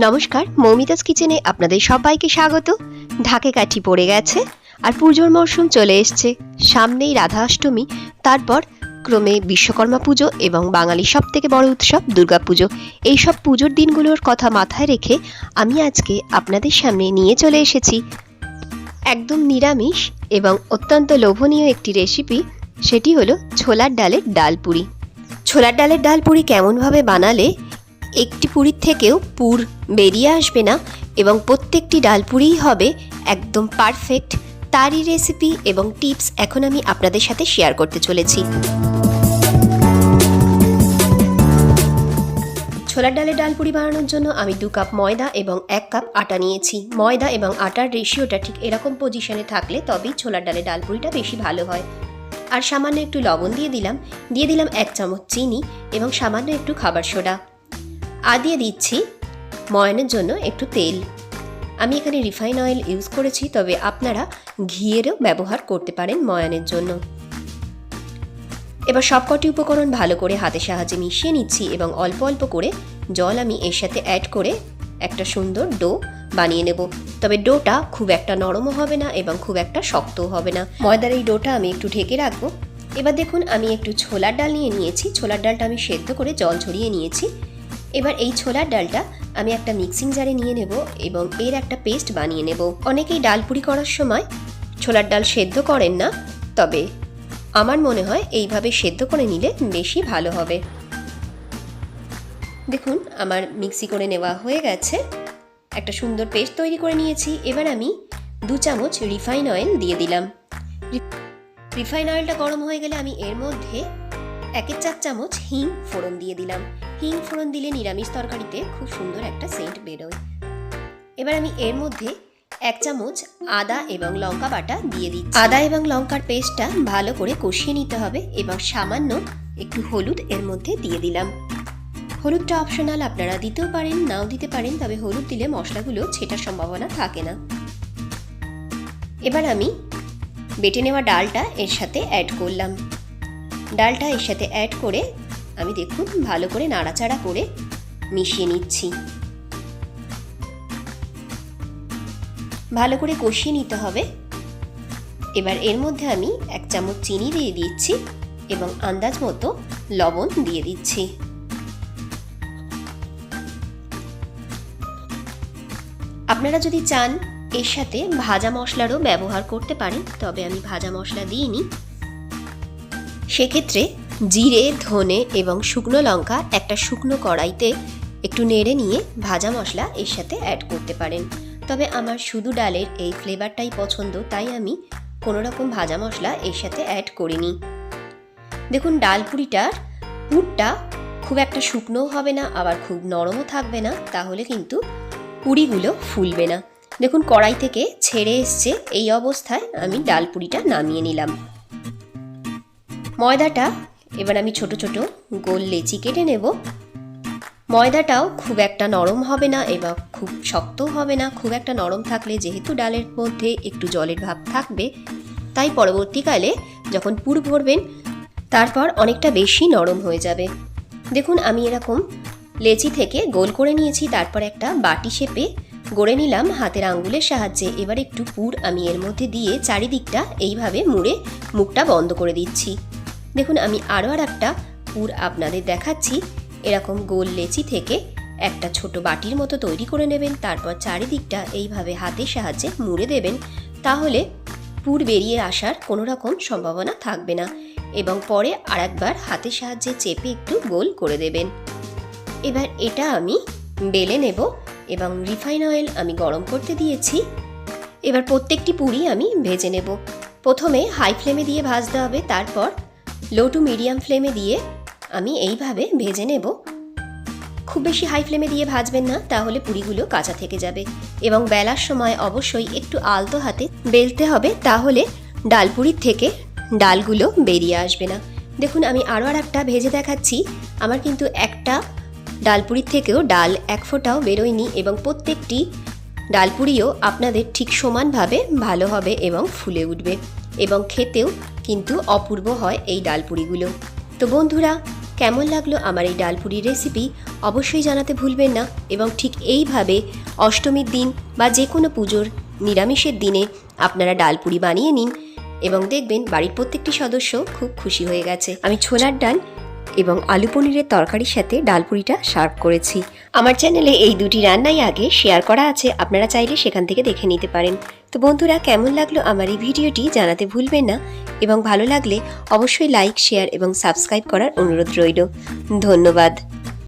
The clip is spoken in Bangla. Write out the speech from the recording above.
নমস্কার, মৌমিতাস কিচেনে আপনাদের সবাইকে স্বাগত। ঢাকে কাঠি পড়ে গেছে আর পুজোর মরশুম চলে এসছে। সামনেই রাধা অষ্টমী তারপর ক্রমে বিশ্বকর্মা পুজো এবং বাঙালির সব থেকে বড় উৎসব দুর্গাপুজো। এই সব পুজোর দিনগুলোর কথা মাথায় রেখে আমি আজকে আপনাদের সামনে নিয়ে চলে এসেছি। একদম নিরামিষ এবং অত্যন্ত লোভনীয় একটি রেসিপি, সেটি হলো ছোলার ডালের ডাল পুরি। ছোলার ডালের ডাল পুরি কেমনভাবে বানালে, একটি পুরীর থেকেও পুর বেরিয়ে আসবে না এবং প্রত্যেকটি ডাল পুরিই হবে একদম পারফেক্ট তারই রেসিপি এবং টিপস এখন আমি আপনাদের সাথে শেয়ার করতে চলেছি। ছোলার ডাল পুরি বানানোর জন্য আমি দু কাপ ময়দা এবং এক কাপ আটা নিয়েছি। ময়দা এবং আটার রেশিওটা ঠিক এরকম পজিশনে থাকলে তবেই ছোলার ডাল পুরিটা বেশি ভালো হয়। আর সামান্য একটু লবণ দিয়ে দিলাম। দিয়ে দিলাম এক চামচ চিনি এবং সামান্য একটু খাবার সোডা। আর দিয়ে দিচ্ছি ময়নের জন্য একটু তেল। আমি এখানে রিফাইন অয়েল ইউজ করেছি, তবে আপনারা ঘিয়েরও ব্যবহার করতে পারেন ময়ানের জন্য। এবার সবকটি উপকরণ ভালো করে হাতের সাহায্যে মিশিয়ে নিচ্ছি এবং অল্প অল্প করে জল আমি এর সাথে অ্যাড করে একটা সুন্দর ডো বানিয়ে নেব। তবে ডোটা খুব একটা নরমও হবে না এবং খুব একটা শক্তও হবে না। ময়দার এই ডোটা আমি একটু ঢেকে রাখব। এবার দেখুন, আমি একটু ছোলার ডাল নিয়ে নিয়েছি। ছোলার ডালটা আমি সেদ্ধ করে জল ছড়িয়ে নিয়েছি। এবার এই ছোলার ডালটা আমি একটা মিক্সিং জারে নিয়ে নেব এবং এর একটা পেস্ট বানিয়ে নেব। অনেকেই ডাল পুরি করার সময় ছোলার ডাল সেদ্ধ করেন না, তবে আমার মনে হয় এইভাবে সেদ্ধ করে নিলে বেশি ভালো হবে। দেখুন, আমার মিক্সি করে নেওয়া হয়ে গেছে। একটা সুন্দর পেস্ট তৈরি করে নিয়েছি। এবার আমি দু চামচ রিফাইন অয়েল দিয়ে দিলাম। রিফাইন অয়েলটা গরম হয়ে গেলে আমি এর মধ্যে একের চার চামচ হিং ফোড়ন দিয়ে দিলাম। হিং ফোড়ন দিলে নিরামিষ তরকারিতে খুব সুন্দর একটা সেন্ট বেরোয়। এবার আমি এর মধ্যে এক চামচ আদা এবং লঙ্কা বাটা দিয়ে দিচ্ছি। আদা এবং লঙ্কার পেস্টটা ভালো করে কষিয়ে নিতে হবে এবং সামান্য একটু হলুদ এর মধ্যে দিয়ে দিলাম। হলুদটা অপশনাল আপনারা দিতেও পারেন, নাও দিতে পারেন, তবে হলুদ দিলে মশলাগুলো ছেটার সম্ভাবনা থাকে না। এবার আমি বেটে নেওয়া ডালটা এর সাথে অ্যাড করলাম। ডালটা এর সাথে অ্যাড করে আমি দেখুন ভালো করে নাড়াচাড়া করে মিশিয়ে নিচ্ছি। ভালো করে কষিয়ে নিতে হবে। এবার এর মধ্যে আমি এক চামচ চিনি দিয়ে দিচ্ছি এবং আন্দাজ মতো লবণ দিয়ে দিচ্ছি। আপনারা যদি চান এর সাথে ভাজা মশলারও ব্যবহার করতে পারেন, তবে আমি ভাজা মশলা দিইনি। সেক্ষেত্রে জিরে, ধনে এবং শুকনো লঙ্কা একটা শুকনো কড়াইতে একটু নেড়ে নিয়ে ভাজা মশলা এর সাথে অ্যাড করতে পারেন। তবে আমার শুধু ডালের এই ফ্লেভারটাই পছন্দ, তাই আমি কোনো রকম ভাজা মশলা এর সাথে অ্যাড করিনি। দেখুন, ডাল পুরিটার পুরটা খুব একটা শুকনোও হবে না, আবার খুব নরমও থাকবে না, তাহলে কিন্তু পুরিগুলো ফুলবে না। দেখুন, কড়াই থেকে ছেড়ে এসছে, এই অবস্থায় আমি ডাল পুরিটা নামিয়ে নিলাম। ময়দাটা এবার আমি ছোট ছোট গোল লেচি কেটে নেব। ময়দাটাও খুব একটা নরম হবে না এবং খুব শক্তও হবে না। খুব একটা নরম থাকলে যেহেতু ডালের মধ্যে একটু জলের ভাব থাকবে, তাই পরবর্তীকালে যখন পুর ভরবেন, তারপর অনেকটা বেশি নরম হয়ে যাবে। দেখুন, আমি এরকম লেচি থেকে গোল করে নিয়েছি, তারপর একটা বাটি শেপে গড়ে নিলাম হাতের আঙ্গুলের সাহায্যে। এবার একটু পুর আমি এর মধ্যে দিয়ে চারিদিকটা এইভাবে মুড়ে মুখটা বন্ধ করে দিচ্ছি। দেখুন, আমি আরও আর একটা পুর আপনাদের দেখাচ্ছি। এরকম গোল লেচি থেকে একটা ছোট বাটির মতো তৈরি করে নেবেন, তারপর চারিদিকটা এইভাবে হাতের সাহায্যে মুড়ে দেবেন, তাহলে পুর বেরিয়ে আসার কোনো রকম সম্ভাবনা থাকবে না এবং পরে আরেকবার হাতের সাহায্যে চেপে একটু গোল করে দেবেন। এবার এটা আমি বেলে নেব এবং রিফাইন অয়েল আমি গরম করতে দিয়েছি। এবার প্রত্যেকটি পুরি আমি ভেজে নেব। প্রথমে হাই ফ্লেমে দিয়ে ভাজতে হবে, তারপর লো টু মিডিয়াম ফ্লেমে দিয়ে আমি এইভাবে ভেজে নেব। খুব বেশি হাই ফ্লেমে দিয়ে ভাজবেন না, তাহলে পুরিগুলো কাঁচা থেকে যাবে। এবং বেলার সময় অবশ্যই একটু আলতো হাতে বেলতে হবে, তাহলে ডালপুরির থেকে ডালগুলো বেরিয়ে আসবে না। দেখুন, আমি আরও আর একটা ভেজে দেখাচ্ছি। আমার কিন্তু একটা ডালপুরির থেকেও ডাল এক ফোঁটাও বেরোয়নি এবং প্রত্যেকটি ডালপুরিও আপনাদের ঠিক সমানভাবে ভালো হবে এবং ফুলে উঠবে। এবং খেতেও কিন্তু অপূর্ব হয় এই ডালপুরিগুলো। তো বন্ধুরা, কেমন লাগল আমার এই ডালপুরি রেসিপি অবশ্যই জানাতে ভুলবেন না এবং ঠিক এইভাবে অষ্টমীর দিন বা যে কোনো পুজোর নিরামিষের দিনে আপনারা ডালপুরি বানিয়ে নিন এবং দেখবেন বাড়ির প্রত্যেকটি সদস্য খুব খুশি হয়ে গেছে। আমি ছোলার ডাল এবং আলু পনিরের তরকারির সাথে ডালপুরিটা সার্ভ করেছি। আমার চ্যানেলে এই দুটি রান্নাই আগে শেয়ার করা আছে, আপনারা চাইলে সেখান থেকে দেখে নিতে পারেন। তো বন্ধুরা, কেমন লাগল আমার এই ভিডিওটি জানাতে ভুলবেন না এবং ভালো লাগলে অবশ্যই লাইক শেয়ার এবং সাবস্ক্রাইব করার অনুরোধ রইল। ধন্যবাদ।